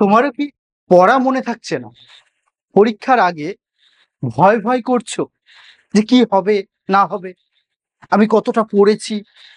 তোমারও কি পড়া মনে থাকছে না? পরীক্ষার আগে ভয় ভয় করছ যে কি হবে, না হবে? আমি কতটা পড়েছি,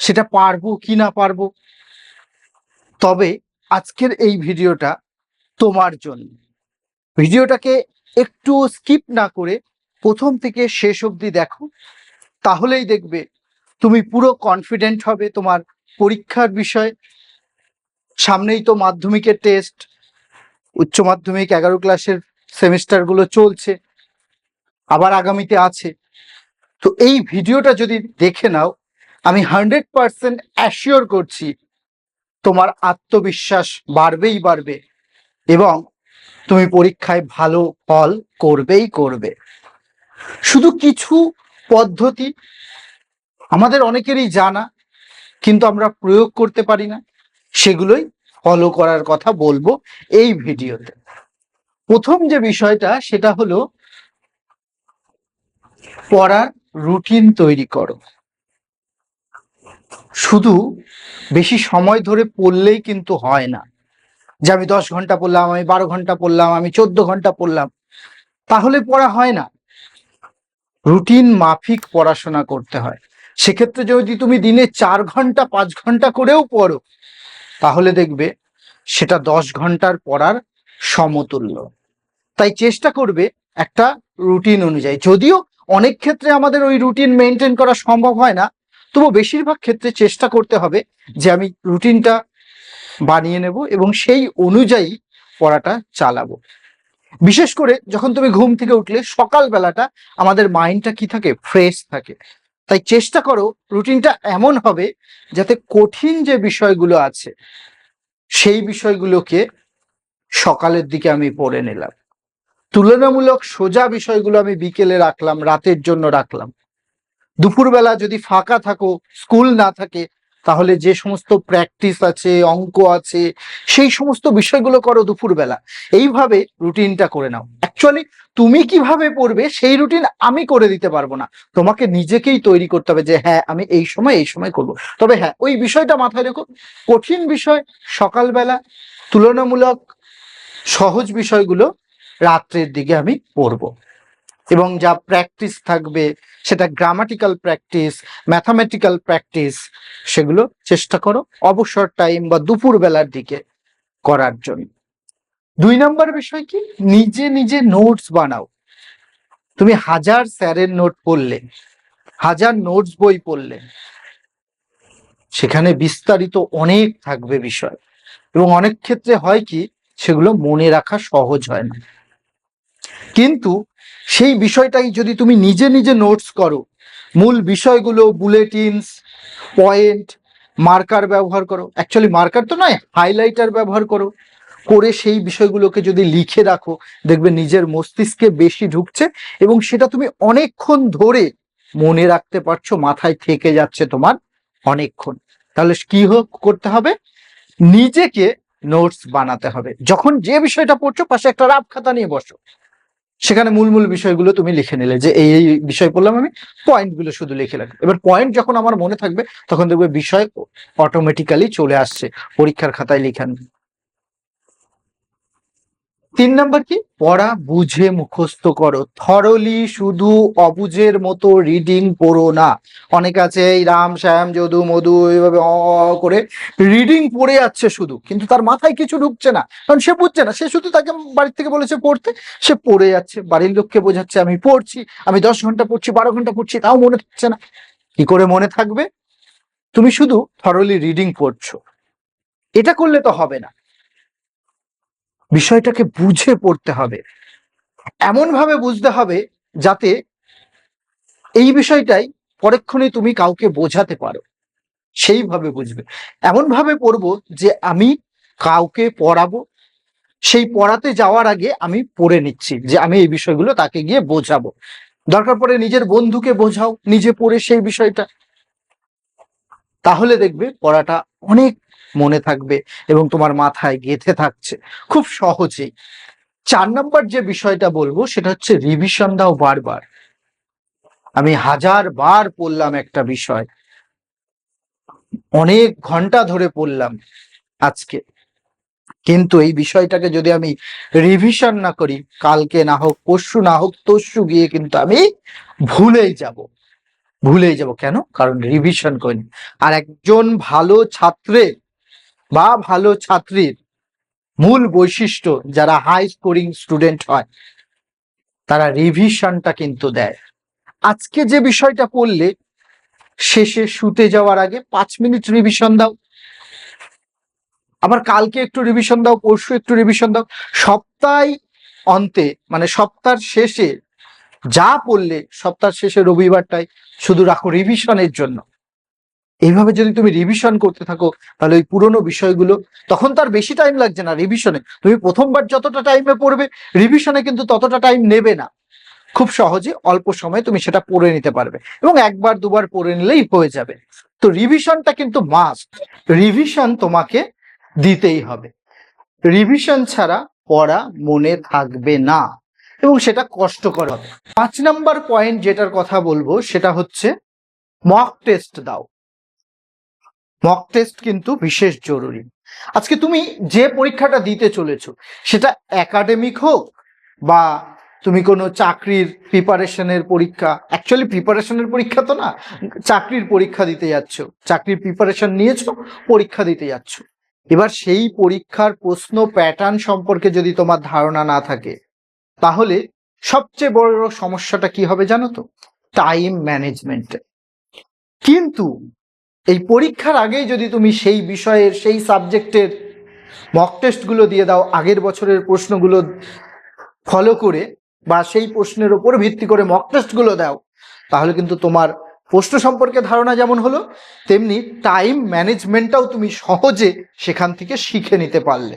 সেটা পারব কি না পারব? তবে আজকের এই ভিডিওটা তোমার জন্য। ভিডিওটাকে একটু স্কিপ না করে প্রথম থেকে শেষ অবধি দেখো, তাহলেই দেখবে তুমি পুরো কনফিডেন্ট হবে তোমার পরীক্ষার বিষয়ে। সামনেই তো মাধ্যমিকের টেস্ট উচ্চ মাধ্যমিক এগারো ক্লাসের সেমিস্টারগুলো চলছে, আবার আগামীতে আছে। তো এই ভিডিওটা যদি দেখে নাও, আমি হান্ড্রেড পার্সেন্ট অ্যাসিওর করছি, তোমার আত্মবিশ্বাস বাড়বেই বাড়বে এবং তুমি পরীক্ষায় ভালো ফল করবেই করবে। শুধু কিছু পদ্ধতি আমাদের অনেকেরই জানা, কিন্তু আমরা প্রয়োগ করতে পারি না, সেগুলোই ফলো করার কথা বলব এই ভিডিওতে। প্রথম যে বিষয়টা, সেটা হলো পড়ার রুটিন তৈরি করো। শুধু বেশি সময় ধরে পড়লেই কিন্তু হয় না। যে আমি দশ ঘণ্টা পড়লাম, আমি বারো ঘণ্টা পড়লাম, আমি চোদ্দ ঘণ্টা পড়লাম, তাহলে পড়া হয় না। রুটিন মাফিক পড়াশোনা করতে হয়। সেক্ষেত্রে যদি তুমি দিনে চার ঘণ্টা, পাঁচ ঘণ্টা করেও পড়ো তাহলে দেখবে সেটা দশ ঘণ্টার পড়ার সমতুল্য। তাই চেষ্টা করবে একটা রুটিন অনুযায়ী। যদিও অনেক ক্ষেত্রে আমাদের ওই রুটিন মেনটেন করা সম্ভব হয় না, তবু বেশিরভাগ ক্ষেত্রে চেষ্টা করতে হবে যে আমি রুটিনটা বানিয়ে নেব এবং সেই অনুযায়ী পড়াটা চালাবো। বিশেষ করে যখন তুমি ঘুম থেকে উঠলে সকাল বেলাটা আমাদের মাইন্ডটা কি থাকে? ফ্রেশ থাকে। তাই চেষ্টা করো রুটিনটা এমন হবে যাতে কঠিন যে বিষয়গুলো আছে, সেই বিষয়গুলোকে সকালের দিকে আমি পড়ে নিলাম। তুলনামূলক সোজা বিষয়গুলো আমি বিকেলে রাখলাম, রাতের জন্য রাখলাম। দুপুরবেলা যদি ফাঁকা থাকো, স্কুল না থাকে তাহলে যে সমস্ত প্র্যাকটিস আছে, অঙ্ক আছে, সেই সমস্ত বিষয়গুলো করো দুপুরবেলা। এইভাবে রুটিনটা করে নাও। অ্যাকচুয়ালি তুমি কীভাবে পড়বে সেই রুটিন আমি করে দিতে পারব না। তোমাকে নিজেকেই তৈরি করতে হবে যে হ্যাঁ আমি এই সময় এই সময় করব। তবে হ্যাঁ ওই বিষয়টা মাথায় রেখো। কঠিন বিষয় সকালবেলা তুলনামূলক সহজ বিষয়গুলো রাত্রের দিকে আমি পড়ব। এবং যা প্র্যাকটিস থাকবে, সেটা গ্রামাটিক্যাল প্র্যাকটিস ম্যাথামেটিক্যাল প্র্যাকটিস সেগুলো চেষ্টা করো অবসর টাইম বা দুপুর বেলার দিকে করার জন্য। দুই নম্বর বিষয় কি? নিজে নিজে নোটস বানাও। তুমি হাজার স্যারের নোট পড়লে, হাজার নোটস বই পড়লে, সেখানে বিস্তারিত অনেক থাকবে বিষয়। এবং অনেক ক্ষেত্রে হয় কি? সেগুলো মনে রাখা সহজ হয় না। কিন্তু সেই বিষয়টাই যদি তুমি নিজে নিজে নোটস করো, মূল বিষয়গুলো বুলেটিনস পয়েন্ট মার্কার ব্যবহার করো। অ্যাকচুয়ালি মার্কার তো নয় হাইলাইটার ব্যবহার করো। করে সেই বিষয়গুলোকে যদি লিখে রাখো, দেখবে নিজের মস্তিষ্কে বেশি ঢুকছে এবং সেটা তুমি অনেকক্ষণ ধরে মনে রাখতে পারছ, মাথায় থেকে যাচ্ছে তোমার অনেকক্ষণ। তাহলে কি হোক করতে হবে? নিজেকে নোটস বানাতে হবে। যখন যে বিষয়টা পড়ছো, পাশে একটা রাব খাতা নিয়ে বসো। সেখানে মূল মূল বিষয়গুলো তুমি লিখে নিলে যে এই এই বিষয় পড়লাম আমি পয়েন্টগুলো শুধু লিখে রাখব। এবার পয়েন্ট যখন আমার মনে থাকবে, তখন দেখবে বিষয় অটোমেটিক্যালি চলে আসছে, পরীক্ষার খাতায় লেখান তিন নাম্বার কি? পড়া, বুঝে মুখস্থ করো। থরলি শুধু অবুঝের মতো রিডিং পড়ো না। অনেক আছে, এই রাম, শ্যাম, যদু, মধু, এইভাবে অ করে রিডিং পড়ে যাচ্ছে শুধু। কিন্তু তার মাথায় কিছু ঢুকছে না। কারণ সে বুঝছে না। সে শুধু তাকে বাড়ির থেকে বলেছে পড়তে। সে পড়ে যাচ্ছে। বাড়ির লোককে বোঝাচ্ছে, আমি পড়ছি। আমি দশ ঘণ্টা পড়ছি, বারো ঘণ্টা পড়ছি, তাও মনে থাকছে না। কি করে মনে থাকবে? তুমি শুধু থরলি রিডিং পড়ছো। এটা করলে তো হবে না। বিষয়টাকে বুঝে পড়তে হবে। এমন ভাবে বুঝতে হবে যাতে এই বিষয়টাই পরক্ষণে তুমি কাউকে বোঝাতে পারো। সেইভাবে বুঝবে। এমন ভাবে পড়ব যে আমি কাউকে পড়াবো। সেই পড়াতে যাওয়ার আগে আমি পড়ে নিচ্ছি যে আমি এই বিষয়গুলো তাকে গিয়ে বোঝাবো। দরকার পড়ে নিজের বন্ধুকে বোঝাও, নিজে পড়ে সেই বিষয়টা। তাহলে দেখবে পড়াটা অনেক মনে থাকবে এবং তোমার মাথায় গেঁথে থাকছে। খুব সহজেই। চার নম্বর যে বিষয়টা বলব, সেটা হচ্ছে রিভিশন দাও বারবার। আমি হাজার বার পড়লাম একটা বিষয়। অনেক ঘণ্টা ধরে পড়লাম আজকে। কিন্তু এই বিষয়টাকে যদি আমি রিভিশন না করি, কালকে না হোক, পরশু না হোক, তরশু গিয়ে কিন্তু আমি ভুলেই যাব। ভুলেই যাব। কেন? কারণ রিভিশন করিনি। আর একজন ভালো ছাত্রের বা ভালো ছাত্রীর মূল বৈশিষ্ট্য যারা হাই স্কোরিং স্টুডেন্ট হয়, তারা রিভিশনটা কিন্তু দেয়। আজকে যে বিষয়টা পড়লে, শেষে শুতে যাওয়ার আগে পাঁচ মিনিট রিভিশন দাও। আবার কালকে একটু রিভিশন দাও, পরশু একটু রিভিশন দাও। সপ্তাহ অন্তে মানে সপ্তাহের শেষে যা পড়লে সপ্তাহের শেষে রবিবারটাই শুধু রাখো রিভিশনের জন্য। এইভাবে যদি তুমি রিভিশন করতে থাকো, তাহলে ওই পুরনো বিষয়গুলো, তখন তার বেশি টাইম লাগছে না রিভিশনে তুমি প্রথমবার যতটা টাইমে পড়বে রিভিশনে কিন্তু ততটা টাইম নেবে না। খুব সহজে অল্প সময়ে তুমি সেটা পড়ে নিতে পারবে। এবং একবার, দুবার পড়ে নিলেই হয়ে যাবে। তো রিভিশনটা কিন্তু মাস্ট রিভিশন তোমাকে দিতেই হবে। রিভিশন ছাড়া পড়া মনে থাকবে না। এবং সেটা কষ্টকর হবে। পাঁচ নাম্বার পয়েন্ট যেটার কথা বলব, সেটা হচ্ছে মক টেস্ট দাও। মক টেস্ট কিন্তু বিশেষ জরুরি। আজকে তুমি যে পরীক্ষাটা দিতে চলেছো, সেটা একাডেমিক হোক বা তুমি কোনো চাকরির প্রিপারেশনের পরীক্ষা অ্যাকচুয়ালি প্রিপারেশনের পরীক্ষা তো না, চাকরির পরীক্ষা দিতে যাচ্ছ, চাকরির প্রিপারেশন নিয়েছো, পরীক্ষা দিতে যাচ্ছ। এবার সেই পরীক্ষার প্রশ্ন প্যাটার্ন সম্পর্কে যদি তোমার ধারণা না থাকে, তাহলে সবচেয়ে বড় সমস্যাটা কি হবে জানো তো? টাইম ম্যানেজমেন্ট কিন্তু এই পরীক্ষার আগেই যদি তুমি সেই বিষয়ের, সেই সাবজেক্টের মক টেস্টগুলো দিয়ে দাও, আগের বছরের প্রশ্নগুলো ফলো করে বা সেই প্রশ্নের ওপর ভিত্তি করে মক টেস্টগুলো দাও, তাহলে কিন্তু তোমার প্রশ্ন সম্পর্কে ধারণা যেমন হলো, তেমনি টাইম ম্যানেজমেন্টটাও তুমি সহজে সেখান থেকে শিখে নিতে পারলে।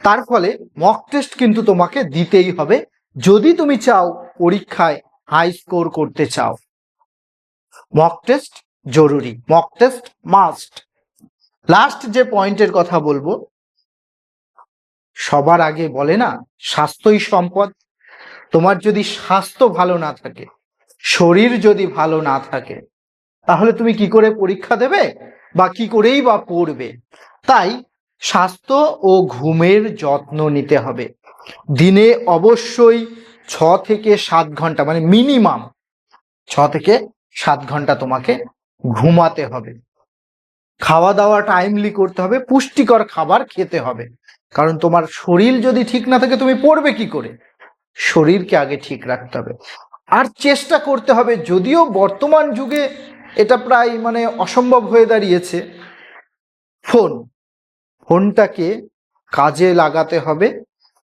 তার ফলে মক টেস্ট কিন্তু তোমাকে দিতেই হবে, যদি তুমি চাও পরীক্ষায় হাই স্কোর করতে চাও। মক টেস্ট জরুরি মক টেস্ট মাস্ট লাস্ট যে পয়েন্টের কথা বলব, সবার আগে বলে না, স্বাস্থ্যই সম্পদ। তোমার যদি স্বাস্থ্য ভালো না থাকে, শরীর যদি ভালো না থাকে, তাহলে তুমি কি করে পরীক্ষা দেবে বা কি করেই বা পড়বে? তাই স্বাস্থ্য ও ঘুমের যত্ন নিতে হবে। দিনে অবশ্যই ছ থেকে সাত ঘণ্টা মানে মিনিমাম ছ থেকে সাত ঘণ্টা তোমাকে ঘুমাতে হবে। খাওয়া দাওয়া টাইমলি করতে হবে, পুষ্টিকর খাবার খেতে হবে। কারণ তোমার শরীর যদি ঠিক না থাকে, তুমি পড়বে কি করে? শরীরকে আগে ঠিক রাখতে হবে। আর চেষ্টা করতে হবে, যদিও বর্তমান যুগে এটা প্রায় মানে অসম্ভব হয়ে দাঁড়িয়েছে। ফোন, ফোনটাকে কাজে লাগাতে হবে,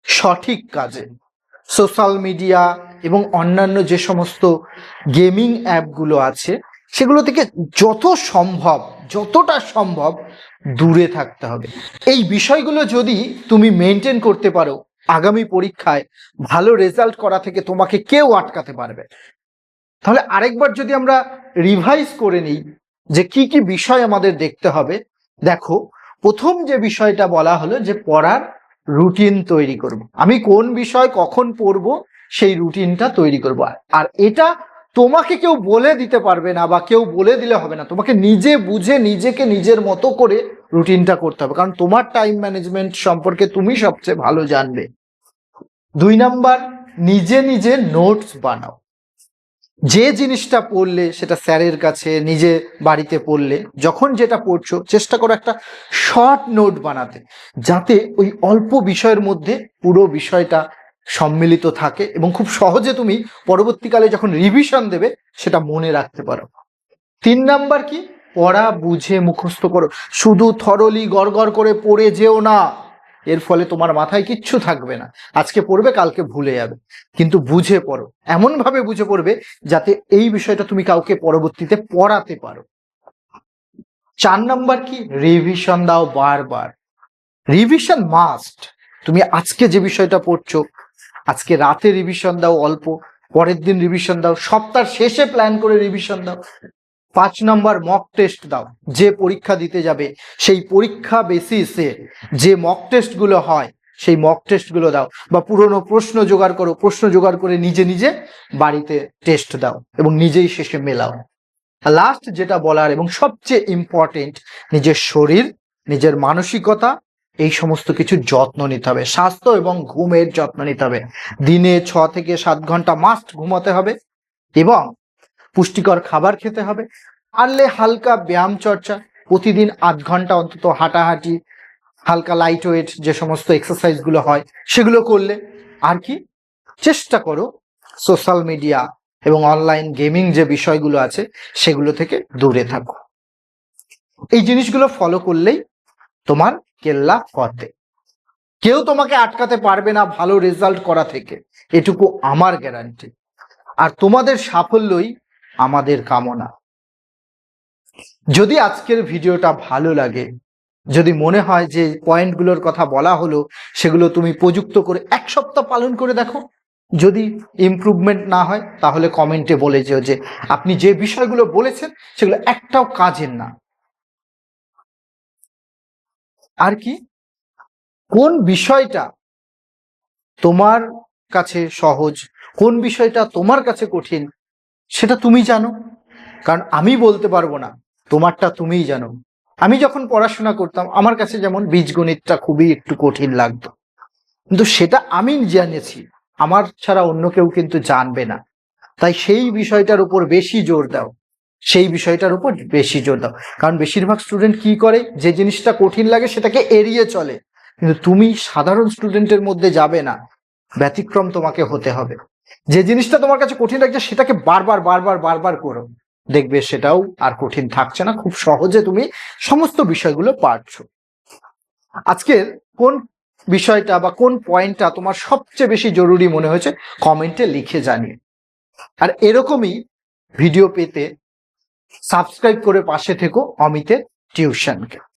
সঠিক কাজে। সোশ্যাল মিডিয়া এবং অন্যান্য যে সমস্ত গেমিং অ্যাপগুলো আছে সেগুলো থেকে যত সম্ভব, যতটা সম্ভব দূরে থাকতে হবে। এই বিষয়গুলো যদি তুমি মেনটেন করতে পারো, আগামী পরীক্ষায় ভালো রেজাল্ট করা থেকে তোমাকে কেউ আটকাতে পারবে। তাহলে আরেকবার যদি আমরা রিভাইজ করে নিই যে কি কি বিষয় আমাদের দেখতে হবে, দেখো, প্রথম যে বিষয়টা বলা হলো যে পড়ার রুটিন তৈরি করব। আমি কোন বিষয় কখন পড়ব, সেই রুটিনটা তৈরি করব। আর এটা তোমাকে কেউ বলে দিতে পারবে না বা কেউ বলে দিলে হবে না। তোমাকে নিজে বুঝে নিজেকে নিজের মতো করে রুটিনটা করতে হবে। কারণ তোমার টাইম ম্যানেজমেন্ট সম্পর্কে তুমি সবচেয়ে ভালো জানবে। দুই নাম্বার, নিজে নিজে নোটস বানাও। যে জিনিসটা পড়লে সেটা স্যারের কাছে, নিজে বাড়িতে পড়লে, যখন যেটা পড়ছো, চেষ্টা করো একটা শর্ট নোট বানাতে। যাতে ওই অল্প বিষয়ের মধ্যে পুরো বিষয়টা সম্মিলিত থাকে এবং খুব সহজে তুমি পরবর্তীকালে যখন রিভিশন দেবে, সেটা মনে রাখতে পারো। তিন নাম্বার কি? পড়া, বুঝে, মুখস্থ করো। শুধু থরলি গড় করে পড়ে যেও না। এর ফলে তোমার মাথায় কিচ্ছু থাকবে না। আজকে পড়বে, কালকে ভুলে যাবে। কিন্তু বুঝে পড়ো। এমন ভাবে বুঝে পড়বে যাতে এই বিষয়টা তুমি কাউকে পরবর্তীতে পড়াতে পারো। চার নাম্বার কি? রিভিশন দাও বারবার। রিভিশন মাস্ট তুমি আজকে যে বিষয়টা পড়ছো আজকে রাতে রিভিশন দাও, অল্প পরের দিন রিভিশন দাও, সপ্তাহ শেষে প্ল্যান করে রিভিশন দাও। পাঁচ নম্বর মক টেস্ট দাও, যে পরীক্ষা দিতে যাবে, সেই পরীক্ষা বেসিসে যে মক টেস্টগুলো হয়, সেই মক টেস্টগুলো দাও বা পুরনো প্রশ্ন জোগাড় করো, প্রশ্ন জোগাড় করে নিজে নিজে বাড়িতে টেস্ট দাও এবং নিজেই শেষে মেলাও। লাস্ট যেটা বলার এবং সবচেয়ে ইম্পর্টেন্ট নিজের শরীর, নিজের মানসিকতা এই সমস্ত কিছু যত্ন নিতে হবে। স্বাস্থ্য এবং ঘুমের যত্ন নিতে হবে। দিনে ছ থেকে সাত ঘণ্টা মাস্ট ঘুমাতে হবে এবং পুষ্টিকর খাবার খেতে হবে। পারলে হালকা ব্যায়াম চর্চা, প্রতিদিন আধ ঘণ্টা অন্তত হাঁটাহাঁটি, হালকা লাইট ওয়েট যে সমস্ত এক্সারসাইজগুলো হয়, সেগুলো করলে আর কি? চেষ্টা করো সোশ্যাল মিডিয়া এবং অনলাইন গেমিং যে বিষয়গুলো আছে, সেগুলো থেকে দূরে থাকো। এই জিনিসগুলো ফলো করলেই তোমার কেল্লা ফতে। কেউ তোমাকে আটকাতে পারবে না ভালো রেজাল্ট করা থেকে। এটুকু আমার গ্যারান্টি আর তোমাদের সাফল্যই আমাদের কামনা। যদি আজকের ভিডিওটা ভালো লাগে, যদি মনে হয় যে পয়েন্টগুলোর কথা বলা হলো, সেগুলো তুমি প্রযুক্ত করে এক সপ্তাহ পালন করে দেখো। যদি ইমপ্রুভমেন্ট না হয়, তাহলে কমেন্টে বলে যেও যে, আপনি যে বিষয়গুলো বলেছেন, সেগুলো একটাও কাজের না। আর কি? কোন বিষয়টা তোমার কাছে সহজ? কোন বিষয়টা তোমার কাছে কঠিন? সেটা তুমি জানো। কারণ আমি বলতে পারব না, তোমারটা তুমিই জানো। আমি যখন পড়াশোনা করতাম, আমার কাছে যেমন বীজগণিতটা খুবই একটু কঠিন লাগতো। কিন্তু সেটা আমি জেনেছি আমার ছাড়া অন্য কেউ কিন্তু জানবে না। তাই সেই বিষয়টার উপর বেশি জোর দাও। সেই বিষয়টার উপর বেশি জোর দাও। কারণ বেশিরভাগ স্টুডেন্ট কি করে? যে জিনিসটা কঠিন লাগে সেটাকে এড়িয়ে চলে। কিন্তু তুমি সাধারণ স্টুডেন্টের মধ্যে যাবে না। ব্যতিক্রম তোমাকে হতে হবে। যে জিনিসটা তোমার কাছে কঠিন লাগছে সেটাকে বারবার বারবার বারবার করো। দেখবে সেটাও আর কঠিন থাকছে না। খুব সহজে তুমি সমস্ত বিষয়গুলো পারছ। আজকের কোন বিষয়টা বা কোন পয়েন্টটা তোমার সবচেয়ে বেশি জরুরি মনে হয়েছে? কমেন্টে লিখে জানিয়ে আর এরকমই ভিডিও পেতে সাবস্ক্রাইব করে পাশে থেকো অমিতের টিউশনকে।